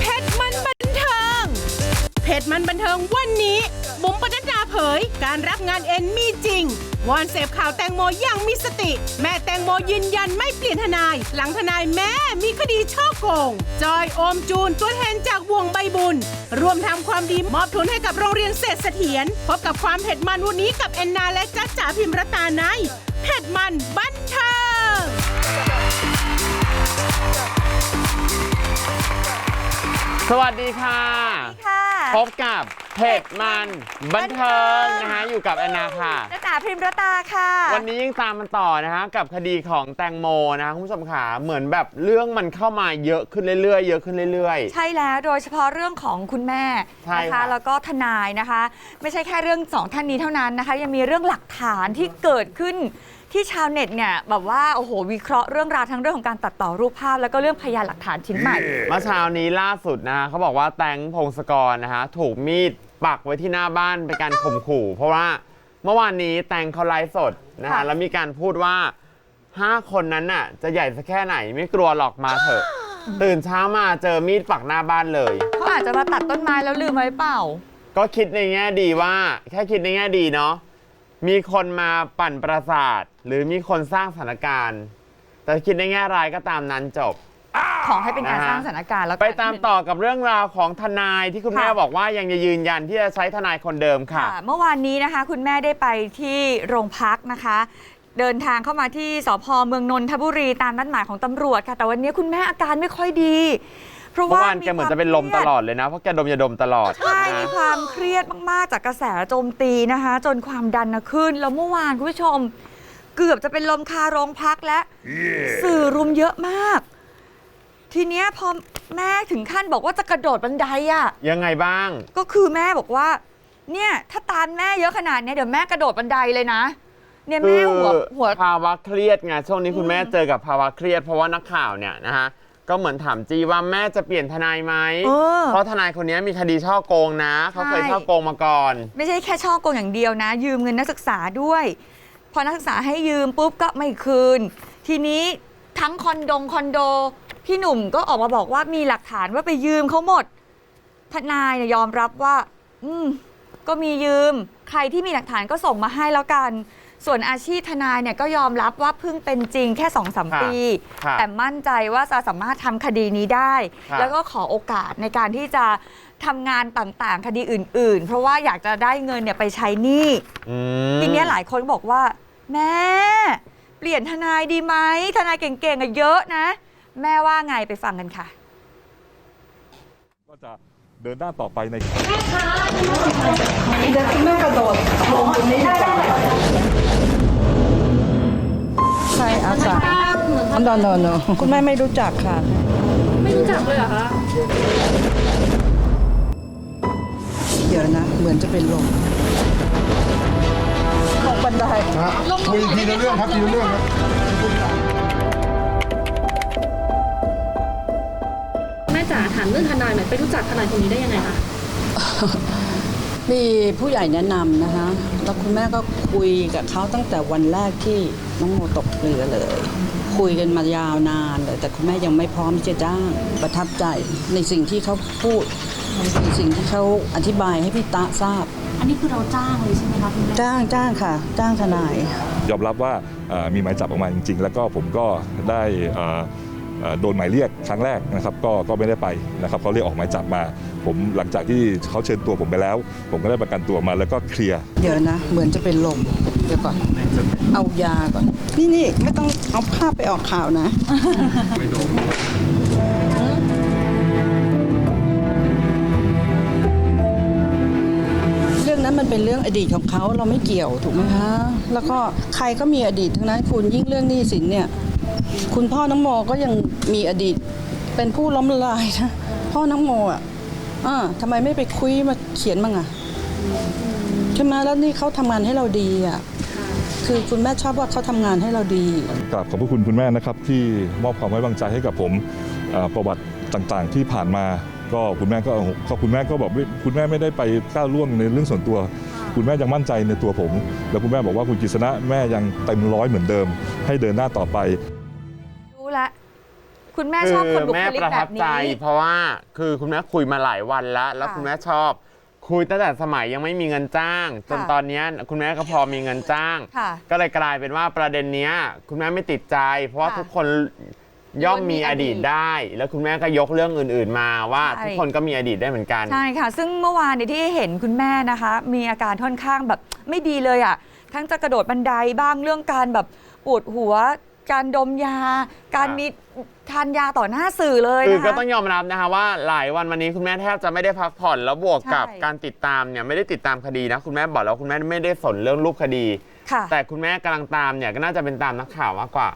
เพชรมันบันเทิง เพชรมันบันเทิงวันนี้ บุ๋มปนัดดาเผย การรับงานเอ็นมีจริง วอนเสพข่าวแตงโมอย่างมีสติ แม่แตงโมยืนยันไม่เปลี่ยนทนาย หลังทนายแม่มีคดีช่อโกง จอยโอมจูนตัวแทนจากวงใบบุญรวมทำความดีมอบทุนให้กับโรงเรียนเศรษฐเสถียรพบกับความเผ็ดมันวันนี้กับแอนนาและจ๊ะจ๋าพิมรตาในเผ็ดมันบันเทิงสวัสดีค่ะ ค่ะ พบกับเพจมันบันเทิงนะคะอยู่กับแอนนาค่ะ จ้าจ๋าพิมรตาค่ะ วันนี้ยังตามมันต่อนะคะกับคดีของแตงโมนะคะคุณผู้ชมขาเหมือนแบบเรื่องมันเข้ามาเยอะขึ้นเรื่อยๆ เยอะขึ้นเรื่อย ใช่แล้วโดยเฉพาะเรื่องของคุณแม่ใช่นะค่ะคะแล้วก็ทนายนะคะ ไม่ใช่แค่เรื่องสองท่านนี้เท่านั้นนะคะ ยังมีเรื่องหลักฐานที่เกิดขึ้น ที่ชาวเน็ตเนี่ยแบบว่าโอ้โหวิเคราะห์เรื่องราวทั้งเรื่องของการตัดต่อรูปภาพ แล้วก็เรื่องพยานหลักฐานชิ้นใหม่ๆเมื่อเช้านี้ล่าสุดนะคะเขาบอกว่าแตงพงศกรนะคะถูกมีดปักไว้ที่หน้าบ้านเป็นการข่มขู่ เพราะว่าเมื่อวานนี้แตงเขาไลฟ์สดนะคะค่ะ แล้วมีการพูดว่าห้าคนนั้นน่ะ จะใหญ่สักแค่ไหนไม่กลัวหรอกมาเถอะ ตื่นเช้ามาเจอมีดปักหน้าบ้านเลย เขาอาจจะมาตัดต้นไม้แล้วลืมไว้เปล่า ก็คิดในแง่ดีว่า แค่คิดในแง่ดีเนาะ มีคนมาปั่นประสาท หรือมีคนสร้างสถานการณ์ แต่คิดในแง่ร้ายก็ตามนั้นจบ ของให้เป็นการนะฮะสร้างสถานการณ์แล้วไปตามต่อกับเรื่องราวของทนายที่คุณแม่ค่ะบอกว่ายังจะยืนยันที่จะใช้ทนายคนเดิมค่ะ ค่ะเมื่อวานนี้นะคะ คุณแม่ได้ไปที่โรงพักนะคะ เดินทางเข้ามาที่สพเมืองนนทบุรีตามนัดหมายของตำรวจค่ะ แต่วันนี้คุณแม่อาการไม่ค่อยดี เพราะเมื่อว่าวานแกเหมือนจะเป็นลมตลอดเลยนะเพราะแกดมยาดมตลอดใช่นะมีความเครียดมากๆ จากกระแสโจมตีนะคะ จนความดันนะขึ้น แล้วเมื่อวานคุณผู้ชม เกือบจะเป็นลมคาโรงพักและ สื่อรุมเยอะมาก ทีเนี้ยพอแม่ถึงขั้นบอกว่าจะกระโดดบันไดอะยังไงบ้าง ก็คือแม่บอกว่า เนี่ย ถ้าตามแม่เยอะขนาดเนี้ยเดี๋ยวแม่กระโดดบันไดเลยนะ เนี่ยคืแม่อหัวหัว ภาวะเครียดไงช่วงนี้คุณแม่เจอกับภาวะเครียด เพราะว่านักข่าวเนี่ยนะฮะ ก็เหมือนถามจีว่าแม่จะเปลี่ยนทนายไหมเออ เพราะทนายคนนี้มีคดีช่อโกงนะ เขาเคยใช่ช่อโกงมาก่อน ไม่ใช่แค่ช่อโกงอย่างเดียวนะ ยืมเงินนักศึกษาด้วย พอนักศึกษาให้ยืมปุ๊บก็ไม่คืน ทีนี้ทั้งคอนโดงคอนโด พี่หนุ่มก็ออกมาบอกว่ามีหลักฐานว่าไปยืมเขาหมด ทนายเนี่ยยอมรับว่า อืม ก็มียืม ใครที่มีหลักฐานก็ส่งมาให้แล้วกัน ส่วนอาชีพทนายเนี่ยก็ยอมรับว่าเพิ่งเป็นจริงแค่สองสามค่ะปีค่ะแต่มั่นใจว่าจะสามารถทำคดีนี้ได้ค่ะแล้วก็ขอโอกาสในการที่จะทำงานต่างๆ คดีอื่น ๆ เพราะว่าอยากจะได้เงินเนี่ยไปใช้หนี้ อืม ทีเนี้ยหลายคนบอกว่า แม่ เปลี่ยนทนายดีไหมทนายเก่งๆอะเยอะนะ แม่ว่าไงไปฟังกันค่ะ ก็จะเดินหน้าต่อไปในใช่ อาสา no no no คุณแม่ไม่รู้จักค่ะ ไม่รู้จักเลยเหรอคะ เดี๋ยวนะ เหมือนจะเป็นลมตกบันไดคุยทีละเรื่องครับทีละเรื่องครับแม่จ๋าถามเรื่องทนายหน่อยไปรู้จักทนายคนนี้ได้ยังไงคะมีผู้ใหญ่แนะนำนะคะ แล้วคุณแม่ก็คุยกับเขาตั้งแต่วันแรกที่ น้องโมตกเรือเลย คุยกันมายาวนานเลย แต่คุณแม่ยังไม่พร้อมที่จะจ้างประทับใจในสิ่งที่เขาพูดในสิ่งที่เขาอธิบายให้พี่ตาทราบ อันนี้คือเราจ้างเลยใช่ไหมคะคุณแม่จ้างจ้างค่ะ จ้างทนาย ยอมรับว่าเอ่อมีหมายจับออกมาจริง ๆ แล้วก็ผมก็ได้เอ่อเอ่อโดนหมายเรียกครั้งแรกนะครับก็ก็ไม่ได้ไปนะครับเขาเรียกออกหมายจับมา ผมหลังจากที่เขาเชิญตัวผมไปแล้ว ผมก็ได้ประกันตัวมาแล้วก็เคลียร์ เดี๋ยวนะ เหมือนจะเป็นลม เดี๋ยวก่อน เอายาก่อน นี่นี่ไม่ต้องเอาภาพไปออกข่าวนะ เรื่องนั้นมันเป็นเรื่องอดีตของเขาเราไม่เกี่ยวถูกไหมคะ แล้วก็ใครก็มีอดีตทั้งนั้นคุณยิ่งเรื่องหนี้สินเนี่ย คุณพ่อน้องโมก็ยังมีอดีตเป็นผู้ล้มละลายนะพ่อน้องโมอะอ่าทำไมไม่ไปคุยมาเขียนบ้างอะใช่ไหมแล้วนี่เขาทำงานให้เราดีอะ คือคุณแม่ชอบว่าเขาทำงานให้เราดีกราบขอบพระคุณคุณแม่นะครับ ที่มอบความไว้วางใจให้กับผมผเอ่อประวัติต่างๆ ที่ผ่านมาก็คุณแม่ก็ก็คุณแม่ก็บอกไม่คุณแม่ไม่ได้ไปก้าวล่วงในเรื่องส่วนตัว คุณแม่ยังมั่นใจในตัวผม แล้วคุณแม่บอกว่าคุณกฤษณะแม่ยังเต็มร้อยเหมือนเดิม ให้เดินหน้าต่อไปรู้ละคุณแม่ชอบคนบุแม่คลิกประแบทับบใจนี้เพราะว่าคือคุณแม่คุยมาหลายวันแล้ว แล้วค่ะคุณแม่ชอบ คุยตั้งแต่สมัยยังไม่มีเงินจ้าง จนค่ะตอนเนี้ยคุณแม่ก็พอมีเงินจ้าง ค่ะ ก็เลยกลายเป็นว่าประเด็นเนี้ย คุณแม่ไม่ติดใจ เพราะว่าค่ะทุกคนย่อมมีอดีตได้ แล้วคุณแม่ก็ยกเรื่องอื่น ๆ มาว่าใช่ ทุกคนก็มีอดีตได้เหมือนกัน ใช่ค่ะ ซึ่งเมื่อวานเนี่ยที่เห็นคุณแม่นะคะ มีอาการค่อนข้างแบบไม่ดีเลยอะ่ะ ทั้งจะกระโดดบันไดบ้างเรื่องการแบบปวดหัว การดมยา การมี ทานยาต่อหน้าสื่อเลยคือนะก็คะ ต้องยอมรับนะคะว่าหลายวันวันนี้คุณแม่แทบจะไม่ได้พักผ่อนแล้วบวกกับใช่ การติดตามเนี่ยไม่ได้ติดตามคดีนะคุณแม่บอกแล้วคุณแม่ไม่ได้สนเรื่องรูปคดี ค่ะแต่คุณแม่กำลังตามเนี่ยก็น่าจะเป็นตามนักข่าวมากกว่า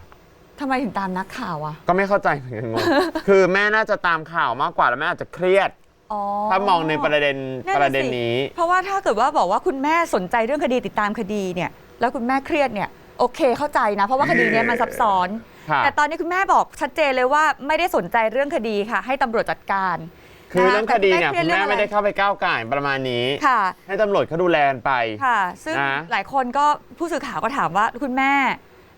ทำไมถึงตามนักข่าวอะก็ไม่เข้าใจเหมือนกันงง คือแม่น่าจะตามข่าวมากกว่าแล้วแม่อาจจะเครียด อ๋อถ้ามองในประเด็นนั่นปน่ะระเด็นสินี้ เพราะว่าถ้าเกิดว่าบอกว่าคุณแม่สนใจเรื่องคดีติดตามคดีเนี่ย แล้วคุณแม่เครียดเนี่ย โอเคเข้าใจนะ เพราะว่าคดีเนี้ยมันซับซ้อนค่ะแต่ตอนนี้คุณแม่บอกชัดเจนเลยว่าไม่ได้สนใจเรื่องคดีค่ะ ให้ตำรวจจัดการคือเรื่องคดีเนี่ยแต่คุณแม่ไม่ได้เครียดเข้าไปก้าวไก่ายประมาณนี้เรื่องอะไรค่ะ ให้ตำรวจเขาดูแลกันไป ค่ะ ซึ่งนะ หลายคนก็ผู้สื่อข่าวก็ถามว่าคุณแม่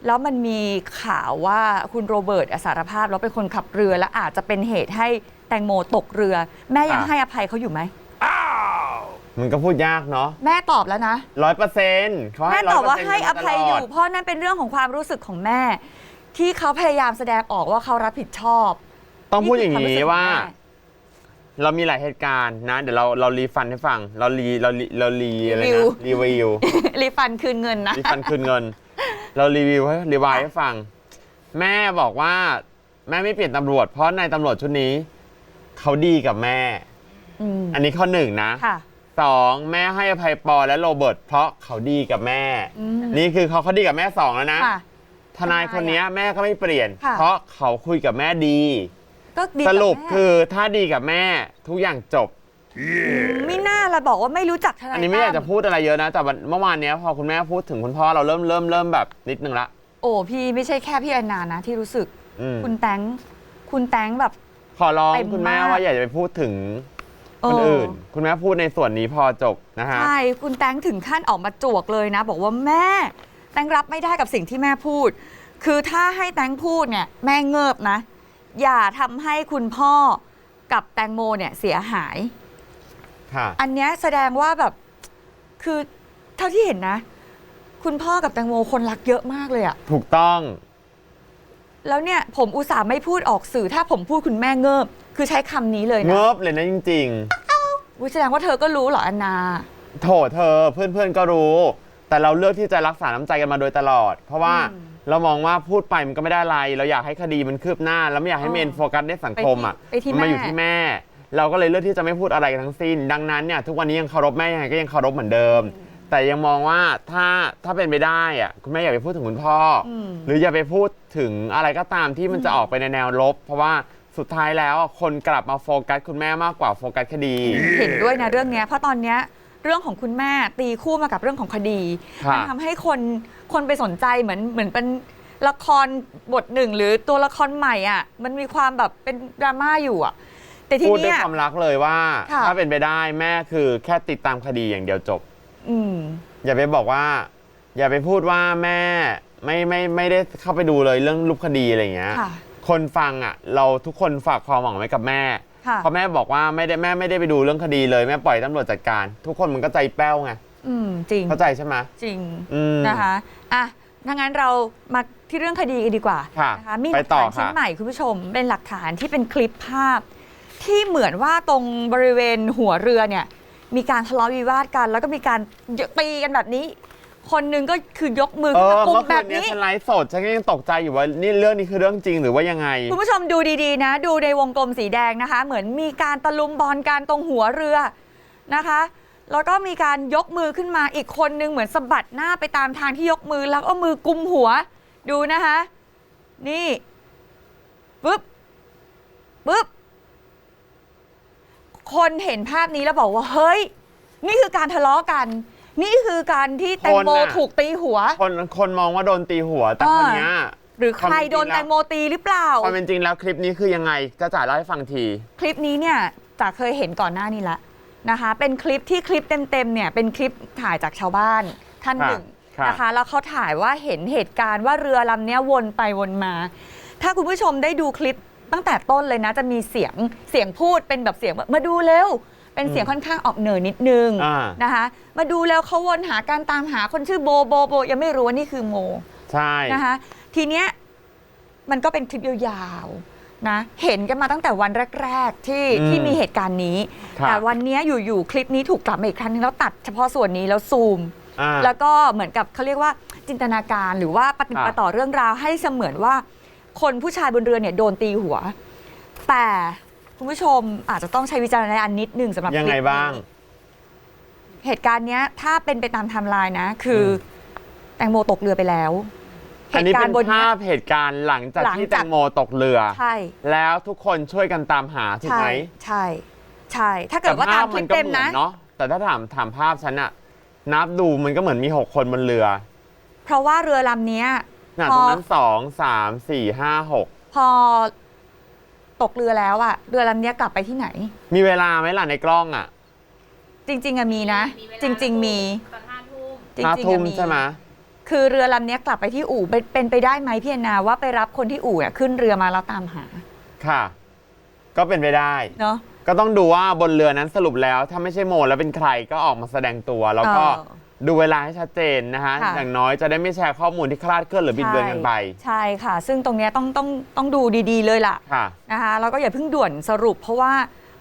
แล้วมันมีข่าวว่าคุณโรเบิร์ตอสารภาพแล้วเป็นคนขับเรือและอาจจะเป็นเหตุให้แตงโมตกเรือ แม่ยังให้อภัยเขาอยู่ไหม มันก็พูดยากเนาะแม่ตอบแล้วนะร้อยเปอร์เซ็นต์เขาให้แม่ร้ตออยบเปอร์ว่าเซ็นต์ให้อภัยอยู่ตลดเพราะนั่นเป็นเรื่องของความรู้สึกของแม่ ที่เขาพยายามแสดงออกว่าเขารับผิดชอบต้องพูดอย่างนี้นี้ว่า เรามีหลายเหตุการณ์นะ เดี๋ยวเราเรารีฟันให้ฟัง เรารีเรารีเรารีอะไรนะรีวิว รีฟันคืนเงินนะ รีฟันคืนเงิน เรารีวิวให้รีวายให้ฟัง แม่บอกว่า แม่ไม่เปลี่ยนตำรวจ เพราะนายตำรวจชุดนี้ เขาดีกับแม่ อืมอันนี้ข้อหนึ่งนะ ค่ะ สองแม่ให้อภัยปอและโรเบิร์ตเพราะเขาดีกับแม่ อืม นี่คือเขาเขาดีกับแม่สองแล้วนะ ค่ะ ทนายคนนี้แม่ก็ไม่เปลี่ยน ค่ะ เพราะเขาคุยกับแม่ดี ก็ดีสกับรุปแม่คือถ้าดีกับแม่ทุกอย่างจบ ไม่น่าละบอกว่าไม่รู้จักทนายอันนี้ไม่อยากจะตั้พูดอะไรเยอะนะ แต่วันเมื่อวานเนี้ยพอคุณแม่พูดถึงคุณพ่อเราเริ่มเริ่มเริ่มแบบนิดนึงละ โอ้พี่ไม่ใช่แค่พี่แอนนานะที่รู้สึก อืม คุณแตงคุณแตงแบบ ขอร้องเต็มคุณแม่มาก ว่าอย่าไปพูดถึงเอ คนออื่น คุณแม่พูดในส่วนนี้พอจบนะฮะ ใช่คุณแตงถึงขั้นออกมาจวกเลยนะ บอกว่าแม่ แตงรับไม่ได้กับสิ่งที่แม่พูด คือถ้าให้แตงพูดเนี่ยแม่เงิบนะ อย่าทำให้คุณพ่อกับแตงโมเนี่ยเสียหาย ค่ะ อันเนี้ยแสดงว่าแบบคือเท่าที่เห็นนะ คุณพ่อกับแตงโมคนรักเยอะมากเลยอะถูกต้อง แล้วเนี่ยผมอุตส่าห์ไม่พูดออกสื่อ ถ้าผมพูดคุณแม่เงิบ คือใช้คำนี้เลยเงนะบเลยนะจริง อุ๊ยแสดงว่าเธอก็รู้เหรออันนา ๆ โถเธอเพื่อนๆก็รู้ แต่เราเลือกที่จะรักษาน้ำใจกันมาโดยตลอด เพราะว่าอืมเรามองว่าพูดไปมันก็ไม่ได้อะไร เราอยากให้คดีมันคืบหน้า แล้วไม่อยากให้เออเมนโฟกัสในสังคมอะไปที่มันมาอยู่แม่ที่แม่ เราก็เลยเลือกที่จะไม่พูดอะไรกันทั้งสิ้น ดังนั้นเนี่ยทุกวันนี้ยังเคารพแม่ยังไงก็ยังเคารพเหมือนเดิม แต่ยังมองว่าถ้าถ้าเป็นไปได้อะคุณแม่อย่าไปพูดถึงคุณพ่ออมหรืออย่าไปพูดถึงอะไรก็ตามที่มันจะออกไปในแนวลบ เพราะว่า สุดท้ายแล้วอะคนกลับมาโฟกัสคุณแม่มากกว่าโฟกัสคดี เห็นด้วยนะเรื่องเนี้ยเพราะตอนเนี้ยเรื่องของคุณแม่ตีคู่มากับเรื่องของคดีค่ะมัทำให้คนคนไปสนใจเหมือนเหมือนเป็นละครบทหนึ่งหรือตัวละครใหม่อะมันมีความแบบเป็นดราม่าอยู่อะ แต่ทีพูดด้วยเนี้ยความรักเลยว่า ค่ะ ถ้าเป็นไปได้แม่คือแค่ติดตามคดีอย่างเดียวจบ อืม อย่าไปบอกว่า อย่าไปพูดว่าแม่ไม่ไม่ไม่ได้เข้าไปดูเลยเรื่องรูปคดีอะไรอย่างเงี้ย ค่ะ คนฟังอะ เราทุกคนฝากความหวังไว้กับแม่ ค่ะ เพราะแม่บอกว่าไม่ได้แม่ไม่ได้ไปดูเรื่องคดีเลยแม่ปล่อยตำรวจจัดการ ทุกคนมันก็ใจแป้วไงอืมจริงเข้าใจใช่ไหม จริงอืมนะคะอะถ้างั้นเรามาที่เรื่องคดีกันดีกว่าค่ะนะคะมีหไปลักต่อฐานชิ้นค่ะใหม่คุณผู้ชม เป็นหลักฐานที่เป็นคลิปภาพ ที่เหมือนว่าตรงบริเวณหัวเรือเนี่ย มีการทะเลาะวิวาทกัน แล้วก็มีการตีกันแบบนี้ คนหนึงก็คือยกมือเอขึ้นอมากุมเมื่อแบคืบนเนี้นี้ ฉันไลฟ์สดฉันก็ยังตกใจอยู่ว่านี่เรื่องนี้คือเรื่องจริงหรือว่ายังไง คุณผู้ชมดูดีๆนะ ดูในวงกลมสีแดงนะคะ เหมือนมีการตะลุมบอลกันตรงหัวเรือนะคะ แล้วก็มีการยกมือขึ้นมาอีกคนนึงเหมือนสะบัดหน้าไปตามทางที่ยกมือแล้วก็มือกุมหัว ดูนะคะ นี่ปึ๊บปึ๊บคนเห็นภาพนี้แล้วบอกว่า เฮ้ย นี่คือการทะเลาะกัน นี่คือการที่แตงโมคนน่ะ ถูกตีหัว คนคนมองว่าโดนตีหัวแต่อ่าคนเนี้ย หรือใครความเป็นจริงโดนแตงโมตีหรือเปล่า ความเป็นจริงแล้วคลิปนี้คือยังไงจ้าจ๋าเล่าให้ฟังที คลิปนี้เนี่ยจ๋าเคยเห็นก่อนหน้านี้ละนะคะ เป็นคลิปที่คลิปเต็มๆเนี่ยเป็นคลิปถ่ายจากชาวบ้านท่านหนึ่งครับ นะคะ แล้วเขาถ่ายว่าเห็นเหตุการณ์ว่าเรือลำเนี้ยวนไปวนมา ถ้าคุณผู้ชมได้ดูคลิปตั้งแต่ต้นเลยนะ จะมีเสียงเสียงพูดเป็นแบบเสียงแบบมาดูเร็ว เป็นเสียงค่อนข้างออกเหนือนิดนึงอ่านะคะ มาดูแล้วเขาวนหาการตามหาคนชื่อโบโบโบ ยังไม่รู้ว่านี่คือโมใช่ นะคะ ทีเนี้ยมันก็เป็นคลิปยาวๆนะ เห็นกันมาตั้งแต่วันแรก ๆ ที่อืมที่มีเหตุการณ์นี้ ครับ แต่วันเนี้ยอยู่ๆคลิปนี้ถูกกลับมาอีกครั้งนึงแล้วตัดเฉพาะส่วนนี้แล้วซูม อ่า แล้วก็เหมือนกับเขาเรียกว่าจินตนาการหรือว่าปฏิครับปต่อเรื่องราวให้เสมือนว่า คนผู้ชายบนเรือเนี่ยโดนตีหัว แต่ คุณผู้ชมอาจจะต้องใช้วิจารณญาณนิดนึงสำหรับยังไงคลิปนี้บ้าง เหตุการณ์เนี้ย ถ้าเป็นไปตามไทม์ไลน์นะ คืออแตงโมตกเรือไปแล้วเหอันตุนี้การเป็นณ์บนภาเนี้ยพเหตุการณ์หลังจากหลังที่จากแตงโมตกเรือ ใช่แล้วทุกคนช่วยกันตามหาถูกใช่ไหมใช่ ใช่ ถ้าเกิดว่าตามคลิปก็เต็มเหมือนะนเนาะแต่ถ้าถามถามภาพฉันอะนับดูมันก็เหมือนมี6คนบนเรือเพราะว่าเรือลำเนี้ยน่ะพตอรงนั้นสองสามสี่ห้าหกพอ ตกเรือแล้วอะเรือลำเนี้ยกลับไปที่ไหน มีเวลาไหมล่ะในกล้องอะจริง ๆอะมีนะ จริง ๆ มีตอนห้าทุ่มจริงห้าๆทุ่อะมมี ใช่ไหมคือเรือลำเนี้ยกลับไปที่อู่เป็นเป็นไปได้ไหมพี่แอนนาว่าไปรับคนที่อู่อะขึ้นเรือมาแล้วตามหาค่ะ ก็เป็นไปได้ เนาะ ก็ต้องดูว่าบนเรือนั้นสรุปแล้ว ถ้าไม่ใช่โมแล้วเป็นใครก็ออกมาแสดงตัว แล้วก็เออ ดูเวลาให้ชัดเจนนะคะค่ะ อย่างน้อยจะได้ไม่แชร์ข้อมูลที่คลาดเคลื่อนหรือบิดเบือนกันไปใช่ค่ะ ซึ่งตรงเนี้ยต้องต้องต้องดูดีๆเลยล่ะ ค่ะ นะคะแล้วก็อย่าเพิ่งด่วนสรุป เพราะว่า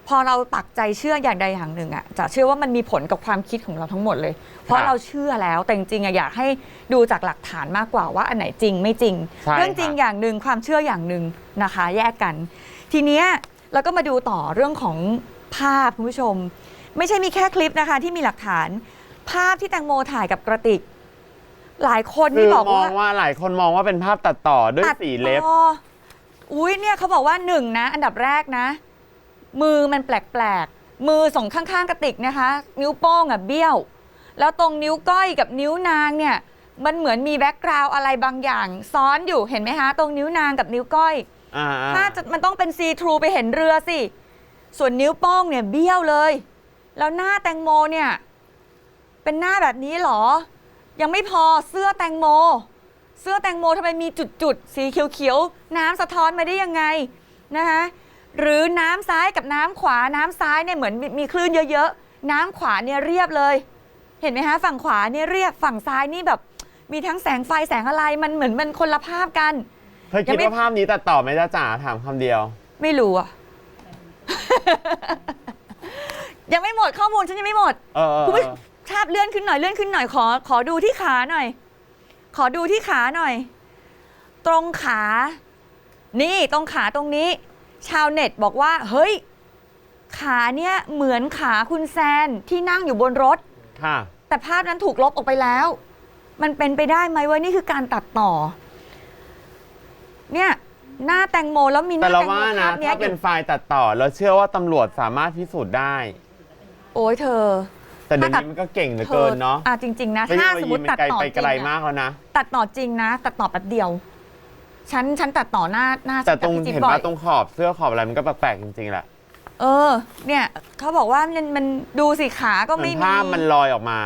พอเราตักใจเชื่ออย่างใดอย่างหนึ่งอะจะเชื่อว่ามันมีผลกับความคิดของเราทั้งหมดเลย เพราะเราเชื่อแล้วแต่จริงๆอะอยากให้ดูจากหลักฐานมากกว่าว่าอันไหนจริงไม่จริง ใช่เรื่องจริงค่ะอย่างหนึ่งความเชื่ออย่างหนึ่งนะคะ แยกกัน ทีเนี้ยเราก็มาดูต่อเรื่องของภาพคุณผู้ชม ไม่ใช่มีแค่คลิปนะคะที่มีหลักฐาน ภาพที่แตงโมถ่ายกับกระติก หลายคนคืนี่อบอกมองว่าว่าหลายคนมองว่าเป็นภาพตัดต่อด้วยตัดสีเล็บต่ออุ้ยเนี่ยเขาบอกว่าหนึ่งนะ อันดับแรกนะ มือมันแปลกๆ มือสองข้างๆกระติกนะคะ นิ้วโป้งอะเบี้ยว แล้วตรงนิ้วก้อยกับนิ้วนางเนี่ย มันเหมือนมีแบ็กกราวอะไรบางอย่าง ซ้อนอยู่เห็นไหมคะตรงนิ้วนางกับนิ้วก้อย อ่าๆถ้าจะมันต้องเป็นซีทรูไปเห็นเรือสิ ส่วนนิ้วโป้งเนี่ยเบี้ยวเลย แล้วหน้าแตงโมเนี่ย เป็นหน้าแบบนี้เหรอ ยังไม่พอเสื้อแตงโม เสื้อแตงโมทำไมมีจุดๆ สีเขียวๆ น้ำสะท้อนมาได้ยังไงนะคะหรือน้ำซ้ายกับน้ำขวาน้ำซ้ายเนี่ยเหมือนมีมีคลื่นเยอะๆ น้ำขวาเนี่ยเรียบเลย เห็นไหมคะฝั่งขวาเนี่ยเรียบฝั่งซ้ายนี่แบบ มีทั้งแสงไฟแสงอะไรมันเหมือนมันคนละภาพกัน เธอคิดยังไม่ว่าภาพนี้ตัดต่อไหมจ้าจ๋าถามคำเดียว ไม่รู้อะ ยังไม่หมดข้อมูลฉันยังไม่หมด เออเออคุณเอผู้อ ชาบเลื่อนขึ้นหน่อยเลื่อนขึ้นหน่อยขอขอดูที่ขาหน่อย ขอดูที่ขาหน่อย ตรงขา นี่ตรงขาตรงนี้ ชาวเน็ตบอกว่า เฮ้ย ขาเนี่ยเหมือนขาคุณแซนที่นั่งอยู่บนรถ ค่ะ แต่ภาพนั้นถูกลบออกไปแล้ว มันเป็นไปได้ไหมว่านี่คือการตัดต่อ เนี่ย หน้าแตงโมแล้วมีหแต่น้าเราแตงโมว่านะ ภาพเนี้ยถ้าอเป็นยู่ไฟล์ตัดต่อ เราเชื่อว่าตำรวจสามารถพิสูจน์ได้ โอ้ยเธอ แต่เดี๋ยวถ้าตัดนี้มันก็เก่งเหลือเกินเนาะอะจริง ๆ นะเทคโนถ้าโลสมยีมติมันตัดไกลต่อไปจไกลริงมาอะกแล้วนะ ตัดต่อจริงนะ ตัดต่อแป๊บเดียว ฉันฉันตัดต่อหน้าหน้าแต่ตรงฉักับพี่จิ๊บเห็นบ่อว่ายตรงขอบเสื้อขอบอะไรมันก็แปลกๆจริงๆแหละเออ เนี่ยเขาบอกว่ามันมันดูสิขาก็เหมืไม่อนมีภาพมันลอยออกมา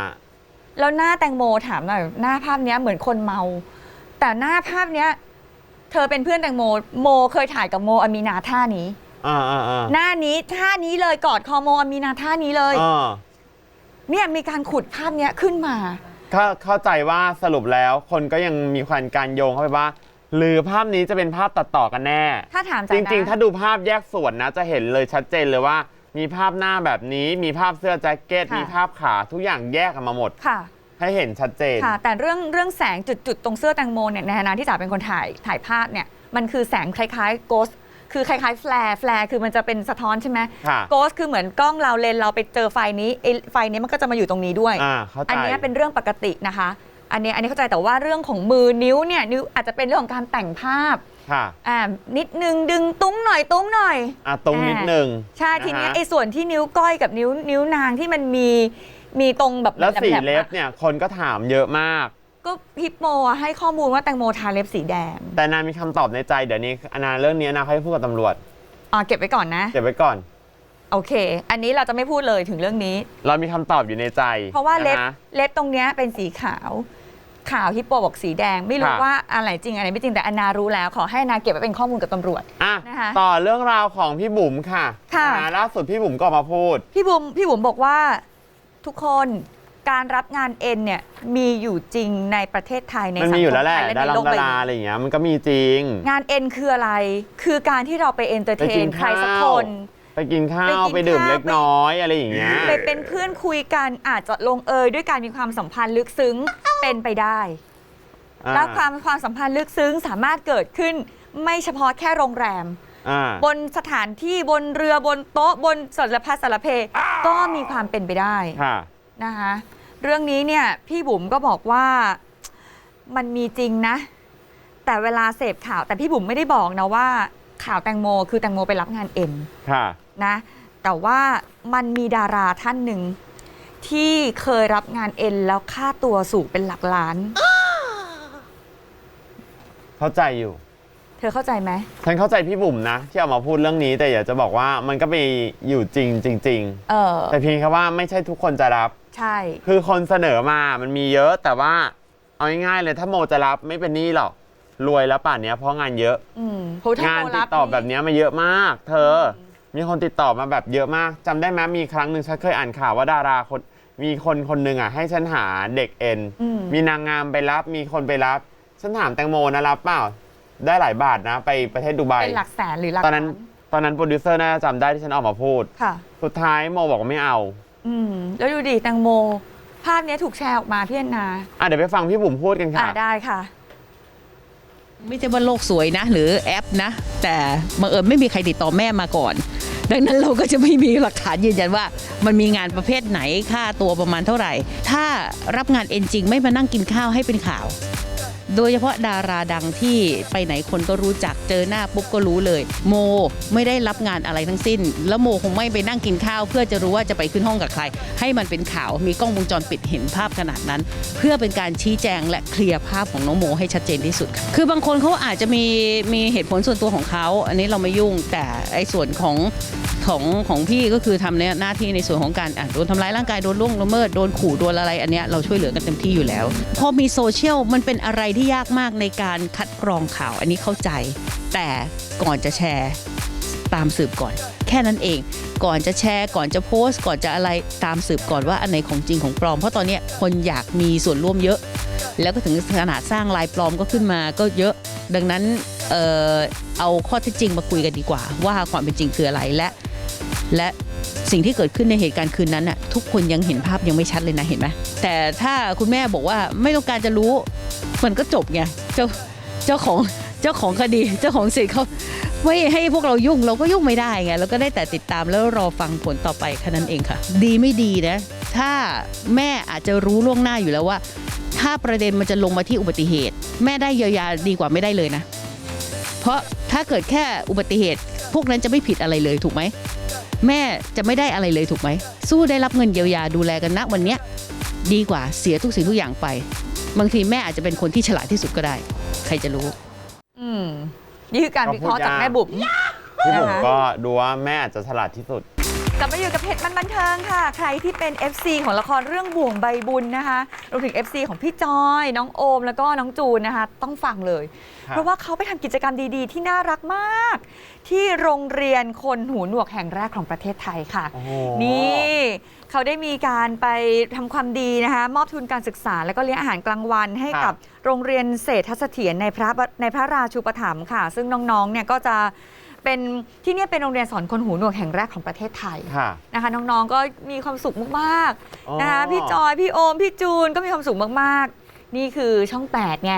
แล้วหน้าแตงโมถามหน่อยหน้าภาพเนี้ยเหมือนคนเมา แต่หน้าภาพเนี้ย เธอเป็นเพื่อนแตงโม โมเคยถ่ายกับโมอามีนาท่านี้อ่าอ่าอ่าหน้านี้ท่านี้เลยกอดคอโมอามีนาท่านี้เลยอ่า เนี่ยมีการขุดภาพเนี้ยขึ้นมาเข้าเข้าใจว่าสรุปแล้วคนก็ยังมีความการโยงเข้าไปว่า หรือภาพนี้จะเป็นภาพตัดต่อกันแน่ ถ้าถามจจากริงนะๆถ้าดูภาพแยกส่วนนะ จะเห็นเลยชัดเจนเลยว่า มีภาพหน้าแบบนี้ มีภาพเสื้อแจ็คเก็ต ค่ะ มีภาพขาทุกอย่างแยกกันมาหมด ค่ะ ให้เห็นชัดเจน ค่ะ แต่เรื่องเรื่องแสงจุดๆ ตรงเสื้อแตงโมเนี่ยในฐานะที่จ๋าเป็นคนถ่ายถ่ายภาพเนี่ยมันคือแสงคล้ายๆโกส คือคล้ายๆแฟร์แฟร์คือมันจะเป็นสะท้อนใช่ไหมค่ะ โกสคือเหมือนกล้องเราเลนเราไปเจอไฟนี้ไอ้ไฟนี้มันก็จะมาอยู่ตรงนี้ด้วย อ่าเข้าใจอันเนี้ยเป็นเรื่องปกตินะคะ อันเนี้ยอันนี้เข้าใจแต่ว่าเรื่องของมือนิ้วเนี่ยนิ้วอาจจะเป็นเรื่องของการแต่งภาพค่ะอ่านิดนึงดึงตุ้งหน่อยตุ้งหน่อย อะตรงนิดนึงใช่ทีเนี้ยะฮะไอ้ส่วนที่นิ้วก้อยกับนิ้วนิ้วนางที่มันมีมีตรงแบบแล้วสีหมๆอะเล็บเนี่ยคนก็ถามเยอะมาก ก็ฮิปโปอะให้ข้อมูลว่าแตงโมทาเล็บสีแดงแต่นามีคำตอบในใจเดี๋ยวนี้อนาเรื่องนี้นาให้พูดกับตำรวจอ่าเก็บไว้ก่อนนะ เก็บไว้ก่อน โอเค อันนี้เราจะไม่พูดเลยถึงเรื่องนี้ เรามีคำตอบอยู่ในใจเพราะว่าเล็บนค เล็บตรงเนี้ยเป็นสีขาว ขาวฮิปโปบอกสีแดง ไม่รู้ค่ะว่าอะไรจริงอะไรไม่จริงแต่อนนารู้แล้ว ขอให้อนาเก็บไว้เป็นข้อมูลกับตำรวจ อะนะคะต่อเรื่องราวของพี่บุ๋มค่ะค่ะอ่าล่าสุดพี่บุ๋มก็ออกมาพูด พี่บุ๋มพี่บุ๋มบอกว่าทุกคน การรับงานเอ็นเนี่ยมีอยู่จริงในประเทศไทยในมันมีอยู่แล้วแหละสังคมไทยดาและราในโลกดาใบรานี้อะไรอย่างเงี้ยมันก็มีจริง งานเอ็นคืออะไร คือการที่เราไปเอนเตอร์เทไปกินนใครสักข้าวคนไปกินข้าไปวกินไปดื่มข้าว เล็กน้อยอะไรอย่างเงี้ย ไปเป็นเพื่อนคุยกันอาจจะลงเอยด้วยการมีความสัมพันธ์ลึกซึ้งเป็นไปได้ อ่าแล้วความความสัมพันธ์ลึกซึ้งสามารถเกิดขึ้นไม่เฉพาะแค่โรงแรม อ่าบนสถานที่บนเรือบนโต๊ะบนสารพัดสารเพก็มีความเป็นไปได้ ค่ะ นะคะเรื่องนี้เนี่ยพี่บุ๋มก็บอกว่ามันมีจริงนะ แต่เวลาเสพข่าว แต่พี่บุ๋มไม่ได้บอกนะว่า ข่าวแตงโม คือแตงโมไปรับงานเอ็นค่ะนะแต่ว่ามันมีดาราท่านหนึ่งที่เคยรับงานเอ็นแล้วค่าตัวสูงเป็นหลักล้าน เข้าใจอยู่เธอเข้าใจไหมฉันเข้าใจพี่บุ๋มนะที่ออกมาพูดเรื่องนี้แต่อยากจะบอกว่ามันก็มีอยู่จริงจริงเออๆแต่เพียงแค่ว่าไม่ใช่ทุกคนจะรับ ใช่ คือคนเสนอมามันมีเยอะแต่ว่าเอาง่ายๆเลยถ้าโมจะรับไม่เป็นหนี้หรอกรวยแล้วป่านเนี้ยเพราะงานเยอะอืมโหถ้งานโมติรัดต่อแบบเนี้ยมาเยอะมาก เธอ มีคนติดต่อมาแบบเยอะมากจำได้ไหมมีครั้งหนึ่งฉันเคยอ่านข่าวว่าดาราคนมีคนคนหนึ่งอะให้ฉันหาเด็กเอ็นอืมมีนางงามไปรับมีคนไปรับฉันถามแตงโมนะรับเปล่า ได้หลายบาทนะ ไปประเทศดูไบเป็นหลักแสนหรือหลักตอนนั้น ล้าตอนนั้นโปรดิวเซอร์น่าจะจำได้ที่ฉันออกมาพูด ค่ะ สุดท้ายโมบอกว่าไม่เอาอืม แล้วดูดิแตงโม ภาพเนี้ยถูกแชร์ออกมาพี่แอนนา อะเดี๋ยวไปฟังพี่บุ๋มพูดกันอ่าค่ะ ได้ค่ะ ไม่ใช่ว่าโลกสวยนะ หรือแอปนะ แต่บังเอิญไม่มีใครติดต่อแม่มาก่อน ดังนั้นเราก็จะไม่มีหลักฐานยืนยันว่า มันมีงานประเภทไหนค่าตัวประมาณเท่าไหร่ ถ้ารับงานเอ็นจริง ไม่มานั่งกินข้าวให้เป็นข่าว โดยเฉพาะดาราดังที่ไปไหนคนก็รู้จักเจอหน้าปุ๊บก็รู้เลย โมไม่ได้รับงานอะไรทั้งสิ้น แล้วโมคงไม่ไปนั่งกินข้าว เพื่อจะรู้ว่าจะไปขึ้นห้องกับใคร ให้มันเป็นข่าวมีกล้องวงจรปิดเห็นภาพขนาดนั้น เพื่อเป็นการชี้แจงและเคลียร์ภาพของน้องโมให้ชัดเจนที่สุด คือบางคนเขาอาจจะมีมีเหตุผลส่วนตัวของเขา อันนี้เราไม่ยุ่งแต่ไอ้ส่วนของของของพี่ก็คือทำเนี่ยหน้าที่ในส่วนของการโดนทำร้ายร่างกายโดนล่วงละเมิดโดนขู่โดนอะไรอันเนี้ยเราช่วยเหลือกันเต็มที่อยู่แล้ว พอมีโซเชียลมันเป็นอะไรที่ยากมากในการคัดกรองข่าวอันนี้เข้าใจ แต่ก่อนจะแชร์ตามสืบก่อน แค่นั้นเอง ก่อนจะแชร์ก่อนจะโพสต์ ก่อนจะอะไรตามสืบก่อนว่าอันไหนของจริงของปลอม เพราะตอนนี้คนอยากมีส่วนร่วมเยอะ แล้วก็ถึงขนาดสร้างลายปลอมก็ขึ้นมาก็เยอะดังนั้นเออเอาข้อเท็จจริงมาคุยกันดีกว่า ว่าความเป็นจริงคืออะไรและ และสิ่งที่เกิดขึ้นในเหตุการณ์คืนนั้นน่ะทุกคนยังเห็นภาพยังไม่ชัดเลยนะเห็นไหมแต่ถ้าคุณแม่บอกว่าไม่ต้องการจะรู้ มันก็จบไงเจ้าเจ้าของเจ้าของคดีเจ้าของสิทธิ์เขาไม่ให้พวกเรายุ่งเราก็ยุ่งไม่ได้ไงเราก็ได้แต่ติดตามแล้วรอฟังผลต่อไปแค่นั้นเองค่ะ ดีไม่ดีนะถ้าแม่อาจจะรู้ล่วงหน้าอยู่แล้วว่า ถ้าประเด็นมันจะลงมาที่อุบัติเหตุ แม่ได้เยียวยาดีกว่าไม่ได้เลยนะ เพราะถ้าเกิดแค่อุบัติเหตุ พวกนั้นจะไม่ผิดอะไรเลยถูกไหมแม่จะไม่ได้อะไรเลยถูกไหมสู้ได้รับเงินเยียวยาดูแลกันณวันเนี้ยดีกว่าเสียทุกสิ่งทุกอย่างไป บางทีแม่อาจจะเป็นคนที่ฉลาดที่สุดก็ได้ ใครจะรู้ อืมนี่คือการวิเคราะห์จากแม่บุ๋มพี่บุ๋มนะคะก็ดูว่าแม่อาจจะฉลาดที่สุด กลับมาอยู่กับเพจมันบันเทิงค่ะ ใครที่เป็น FC ของละครเรื่องบ่วงใบบุญนะคะรวมถึง FC ของพี่จอย น้องโอม แล้วก็น้องจูนนะคะ ต้องฟังเลยครับเพราะว่าเขาไปทำกิจกรรมดีๆ ที่น่ารักมาก ที่โรงเรียนคนหูหนวกแห่งแรกของประเทศไทยค่ะโอ้โหนี่ เขาได้มีการไปทำความดีนะคะมอบทุนการศึกษา แล้วก็เลี้ยงอาหารกลางวันให้ครักับบ โรงเรียนเศรษฐเสถียรในพระในพระราชูปถัมภ์ค่ะ ซึ่งน้องๆเนี่ยก็จะเป็นที่เนี่ยเป็นโรงเรียนสอนคนหูหนวกแห่งแรกของประเทศไทย ค่ะ นะคะน้องๆ ก็มีความสุขมากอ๋อ ๆนะคะพี่จอย พี่โอม พี่จูนก็มีความสุขมากๆ นี่คือช่อง 8 ไง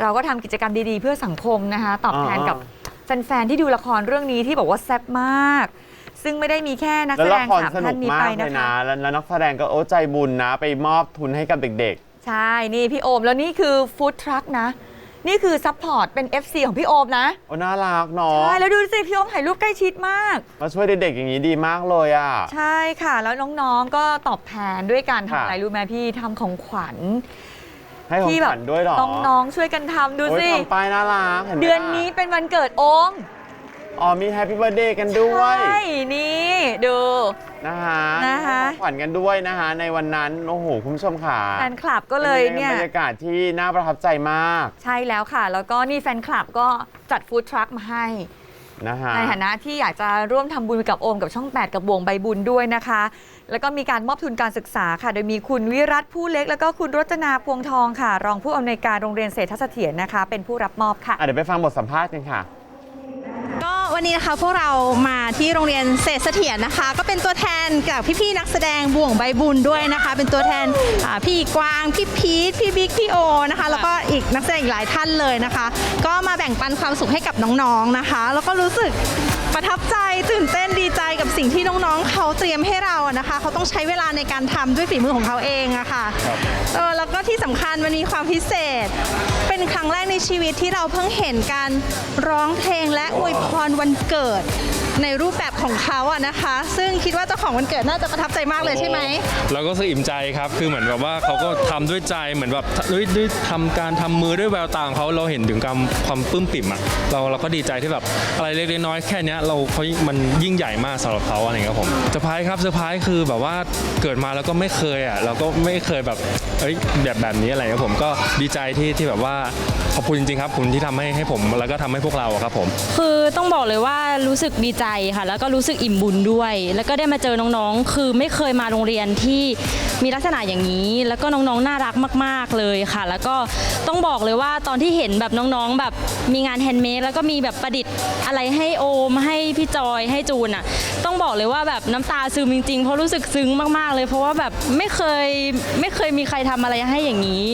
เราก็ทำกิจกรรมดีๆ เพื่อสังคมนะคะ ตอบแทนกับแฟน ๆ ที่ดูละครเรื่องนี้ที่บอกว่าแซ่บมาก ซึ่งไม่ได้มีแค่นักแล้วแสละดงครสามสนุท่ากนนี้มาไปกเลนะยคะนะแล้วแล้วนักแสดงก็โอ้ใจบุญนะ ไปมอบทุนให้กับเด็ก ใช่ นี่พี่โอม แล้วนี่คือฟู้ดทรัคนะ นี่คือซัพพอร์ตเป็น FC ของพี่โอมนะ ๆ โอ้น่ารักเนาะใช่ แล้วดูสิพี่โอมถ่ายรูปใกล้ชิดมาก มาช่วยเด็กๆอย่างนี้ดีมากเลยอะ ใช่ค่ะ แล้วน้องๆก็ตอบแทนด้วยการค่ะทำอะไรรู้ไหมพี่ทำของขวัญให้ของที่แบขวัญด้วยเหรอน้องๆช่วยกันทำดูโอ้ยสิ ทำป้ายน่ารักเห็นไหมเดือนนี้เป็นวันเกิดโอม อ๋อมีแฮปปี้เบ t ร์ a เดย์กันด้วย ใช่นี่ดู นะคะนะคะให้ของขวัญกันด้วยนะคะในวันนั้น โอ้โห คุณผู้ชมค่ะแฟนคลับก็เลยเนี่ยป็บรรยากาศที่น่าประทับใจมากใช่แล้วค่ะ แล้วก็นี่แฟนคลับก็จัดฟู้ดทรัคมาให้ นะคะในฐานะที่อยากจะร่วมทำบุญกับโอมกับช่อง 8 กับวงใบบุญด้วยนะคะ แล้วก็มีการมอบทุนการศึกษาค่ะ โดยมีคุณวิรัตผู้เล็ก แล้วก็คุณรจนาพวงทองค่ะ รองผู้อำนวยการโรงเรียนเศรษฐเสถียรนะคะ เป็นผู้รับมอบค่ะ อะเดี๋ยวไปฟังบทสัมภาษณ์กันค่ะ ก็วันนี้นะคะพวกเรามาที่โรงเรียนเศรษฐเสถียรนะคะ ก็เป็นตัวแทนจากพี่ๆนักแสดงบ่วงใบบุญด้วยนะคะ เป็นตัวแทนอ่าพี่กวางพี่พีทพี่บิ๊กพี่โอนะคะ แล้วก็อีกนักแสดงอีกหลายท่านเลยนะคะ ก็มาแบ่งปันความสุขให้กับน้องๆนะคะ แล้วก็รู้สึกประทับใจตื่นเต้นดีใจกับสิ่งที่น้องๆเขาเตรียมให้เราอะนะคะเขาต้องใช้เวลาในการทำด้วยฝีมือของเขาเองอะค่ะเออแล้วก็ที่สำคัญมันมีความพิเศษ เป็นครั้งแรกในชีวิตที่เราเพิ่งเห็นการร้องเพลงและอวยพรวันเกิดในรูปแบบของเขาอะนะคะ ซึ่งคิดว่าเจ้าของวันเกิดน่าจะประทับใจมากเลยใช่ไหมเราก็รู้สึกอิ่มใจครับคือเหมือนแบบว่าเขาก็ทำด้วยใจเหมือนแบบด้วยด้วยทำการทำมือด้วยแววตาของเขาเราเห็นถึงความความปลื้มปิ่มอะเราเราก็ดีใจที่แบบอะไรเล็กๆน้อยๆแค่เนี้ยเราเขามันยิ่งใหญ่มากสำหรับเขาอะไรอย่างเงี้ยครับผมเซอร์ไพรส์ครับเซอร์ไพรส์คือแบบว่าเกิดมาแล้วก็ไม่เคยอะเราก็ไม่เคยแบบ เอ้ยแบบแบบนี้อะไรเงี้ยผมก็ดีใจที่ที่แบบว่าขอบคุณจริงๆครับคุณที่ทำให้ให้ผมแล้วก็ทำให้พวกเราอะครับผม คือต้องบอกเลยว่ารู้สึกดีใจค่ะ แล้วก็รู้สึกอิ่มบุญด้วย แล้วก็ได้มาเจอน้องๆ คือไม่เคยมาโรงเรียนที่มีลักษณะอย่างนี้ แล้วก็น้องๆน่ารักมาก ๆเลยค่ะ แล้วก็ต้องบอกเลยว่าตอนที่เห็นแบบน้องๆ แบบมีงานแฮนด์เมดแล้วก็มีแบบประดิษฐ์อะไรให้โอมให้พี่จอยให้จูนอะต้องบอกเลยว่าแบบน้ำตาซึมจริงๆเพราะรู้สึกซึ้งมากๆเลย เพราะว่าแบบไม่เคยไม่เคยมีใครทำอะไรให้อย่างนี้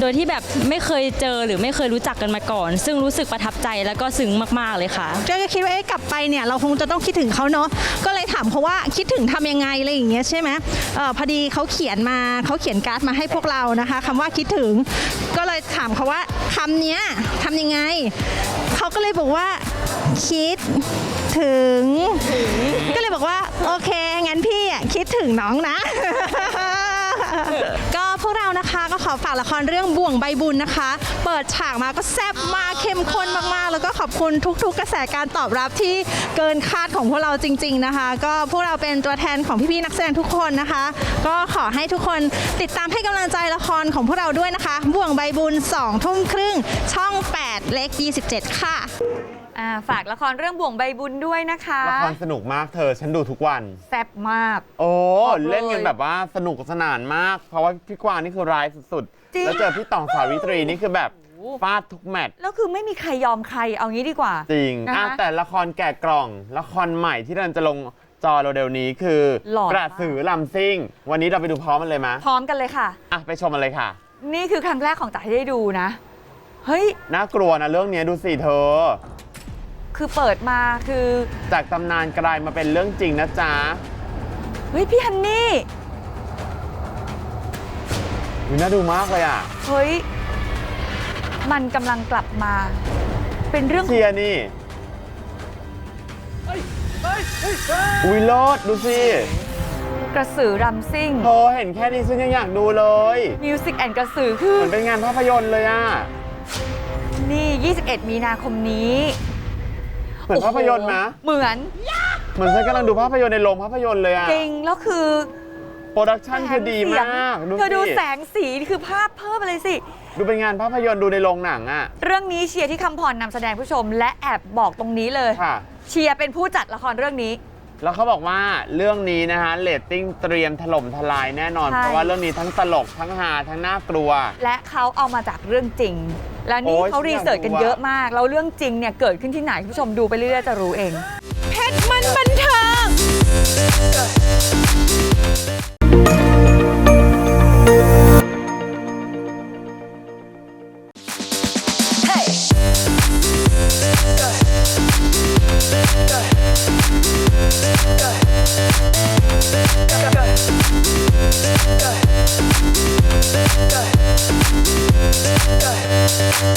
โดยที่แบบไม่เคยเจอหรือไม่เคยรู้จักกันมาก่อน ซึ่งรู้สึกประทับใจแล้วก็ซึ้งมากๆเลยค่ะก็คิดว่าเอ๊ะกลับไปเนี่ยเราคงจะต้องคิดถึงเขาเนาะก็เลยถามเขาว่าคิดถึงทำยังไงอะไรอย่างเงี้ยใช่ไหมเออพอดีเขาเขียนมาเขาเขียนการ์ดมาให้พวกเรานะคะคำว่าคิดถึง ก็เลยถามเขาว่าคำเนี้ยทำยังไงเขาก็เลยบอกว่าคิดถึง ก็เลยบอกว่า โอเค งั้นพี่คิดถึงน้องนะ ก็เนะคะ ก็ขอฝากละครเรื่องบ่วงใบบุญนะคะ เปิดฉากมาก็แซ่บมากเข้มข้นมากๆ แล้วก็ขอบคุณทุก ๆ กระแสการตอบรับที่เกินคาดของพวกเราจริง ๆนะคะ ก็พวกเราเป็นตัวแทนของพี่ๆนักแสดงทุกคนนะคะ ก็ขอให้ทุกคนติดตามให้กำลังใจละครของพวกเราด้วยนะคะ บ่วงใบบุญ2ทุ่มครึ่งช่อง 8 เล็ก 27 ค่ะ อ่าฝากละครเรื่องบ่วงใบบุญด้วยนะคะละครสนุกมากเธอ ฉันดูทุกวัน แซ่บมาก โอ้บอกเลย เล่นกันแบบว่าสนุกสนานมาก เพราะว่าพี่กวางนี่คือร้ายสุดจริงๆแล้วเจอพี่ต่องสาวิตรีนี่คือแบบฟาดทุกแมตช์แล้วคือไม่มีใครยอมใครเอางี้ดีกว่า จริงนะคะอะแต่ละครแกะกล่อง ละครใหม่ที่เราจะลงจอเร็วๆนี้คือหล่อมากกระสือลำซิ่ง วันนี้เราไปดูพร้อมมันเลยมะพร้อมกันเลยค่ะ อะไปชมมันเลยค่ะ นี่คือครั้งแรกของจ๋าที่ได้ดูนะ เฮ้ย น่ากลัวนะเรื่องนี้ดูสิเธอ คือเปิดมาคือจากตำนานกลายมาเป็นเรื่องจริงนะจ๊ะเฮ้ยพี่ฮันนี่อุ๊ยน่าดูมากเลยอะเฮ้ยมันกำลังกลับมา เป็นเรื่องเชียร์นี่อุ้ยโลดดูสิกระสือรำซิ่งเธอเห็นแค่นี้ฉันยังอยากดูเลยมิวสิกแอนกระสือคือเหมือนเป็นงานภาพยนตร์เลยอะนี่ 21 มีนาคมนี้ เหมือนภาพยนตร์นะโอ้โหเหมือน เหมือนฉันกำลังดูภาพยนตร์ในโรงภาพยนตร์เลยอะจริง แล้วคือโปรดักชั่นคือดีมากดูเธอดูสิแสงสีคือภาพเพิ่มไปเลยสิ ดูเป็นงานภาพยนตร์ดูในโรงหนังอะเรื่องนี้เชียร์ที่คำพรนำแสดงผู้ชม และแอบบอกตรงนี้เลย ค่ะ เชียร์เป็นผู้จัดละครเรื่องนี้ แล้วเขาบอกว่าเรื่องนี้นะฮะเรตติ้งเตรียมถล่มทลายแน่นอน ใช่ เพราะว่าเรื่องนี้ทั้งตลกทั้งฮาทั้งน่ากลัว และเขาเอามาจากเรื่องจริง และนี่โอ้ยเขาฉันรีอยากเสิร์ชกันดูอะเยอะมาก แล้วเรื่องจริงเนี่ยเกิดขึ้นที่ไหนคุณผู้ชมดูไปเรื่อยๆจะรู้เอง เพชรมันบันเทิง Hey.